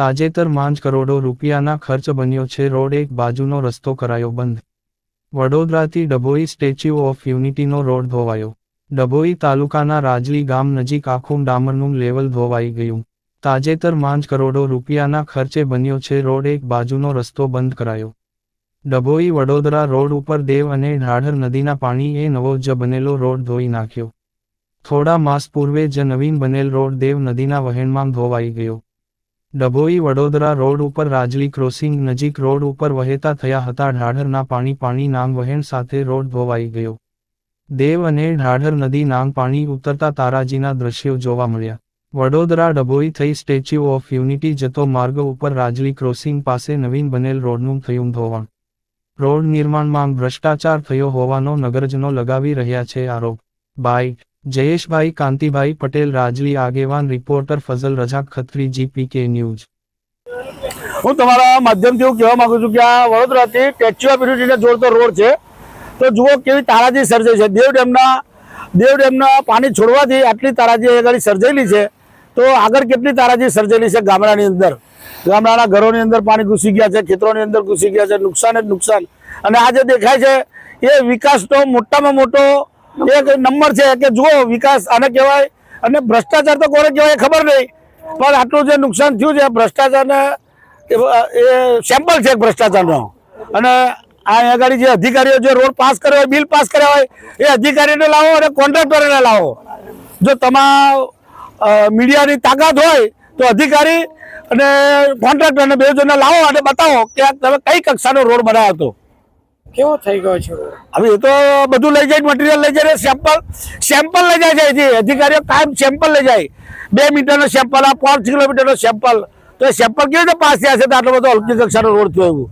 તાજેતરમાં જ કરોડો રૂપિયાના ખર્ચ બન્યો છે. રોડ એક બાજુનો રસ્તો કરાયો બંધ. વડોદરાથી ડભોઈ સ્ટેચ્યુ ઓફ યુનિટીનો રોડ ધોવાયો. ડભોઈ તાલુકાના રાજલી ગામ નજીક આખું ડામરનું લેવલ ધોવાઈ ગયું. તાજેતરમાં જ કરોડો રૂપિયાના ખર્ચે બન્યો છે. રોડ એક બાજુનો રસ્તો બંધ કરાયો. ડભોઈ વડોદરા રોડ ઉપર દેવ અને ઢાઢર નદીના પાણીએ નવો જ બનેલો રોડ ધોઈ નાખ્યો. થોડા માસ પૂર્વે જ નવીન બનેલ રોડ દેવ નદીના વહેણમાં ધોવાઈ ગયો. ડભોઈ વડોદરા રોડ ઉપર રાજલી ક્રોસિંગ નજીક રોડ ઉપર વહેતા થયા હતા. ઢાઢરના પાણી પાણી નામ વહેણ સાથે રોડ ધોવાઈ ગયો. દેવ અને ઢાઢર નદી નામ પાણી ઉતરતા તારાજીના દ્રશ્યો જોવા મળ્યા. વડોદરા ડભોઈ થઈ સ્ટેચ્યુ ઓફ યુનિટી જતો માર્ગ ઉપર રાજલી ક્રોસિંગ પાસે નવીન બનેલ રોડનું થયું ધોવાણ. રોડ નિર્માણમાં ભ્રષ્ટાચાર થયો હોવાનો નગરજનો લગાવી રહ્યા છે આરોપ. બાઇટ જયેશભાઈ, કાંતિભાઈ પટેલ રાજલી આગેવાન, reporter Fazal Rajak Khatri, G P K news. હું તમારા માધ્યમથી એવું કહેવા માંગુ છું કે આ વડોદરાથી સ્ટેચ્યુ ઓફ યુનિટીને જોડતો રોડ છે. તો જુઓ કેવી તારાજી સર્જાઈ છે. દેવ ડેમના દેવ ડેમના પાણી છોડવાથી આટલી તારાજી આગળ સર્જાયેલી છે. તો આગળ કેટલી તારાજી સર્જાયેલી છે ગામડાની અંદર? ગામડાના ઘરોની અંદર પાણી ઘૂસી ગયા છે, ખેતરોની અંદર ઘૂસી ગયા છે, નુકસાન જ નુકસાન. અને આ જે દેખાય છે, એ વિકાસનો મોટામાં મોટો એક નંબર છે કે જુઓ વિકાસ આને કહેવાય અને ભ્રષ્ટાચાર તો કોને કહેવાય ખબર નહીં. પણ આટલું જે નુકસાન થયું છે, ભ્રષ્ટાચારને એ સેમ્પલ છે ભ્રષ્ટાચારનો. અને આ આગળ જે અધિકારીઓ જે રોડ પાસ કર્યો હોય, બિલ પાસ કર્યા હોય, એ અધિકારીને લાવો અને કોન્ટ્રાક્ટરને લાવો. જો તમા મીડિયાની તાકાત હોય, તો અધિકારી અને કોન્ટ્રાક્ટરને બે જણને લાવો અને બતાવો કે તમે કઈ કક્ષાનો રોડ બનાવ્યો હતો. કેવો થઈ ગયો છે? હવે એ તો બધું લઈ જાય મટીરિયલ લઈ જાય સેમ્પલ સેમ્પલ લઈ જાય છે અહીંથી. અધિકારીઓ કાયમ સેમ્પલ લઈ જાય. બે મીટરનો સેમ્પલ આ પાંચ કિલોમીટરનો સેમ્પલ તો એ સેમ્પલ કેવી રીતે પાસ થયા છે? આટલો બધો હલકી કક્ષાનો રોડ થયો એવું.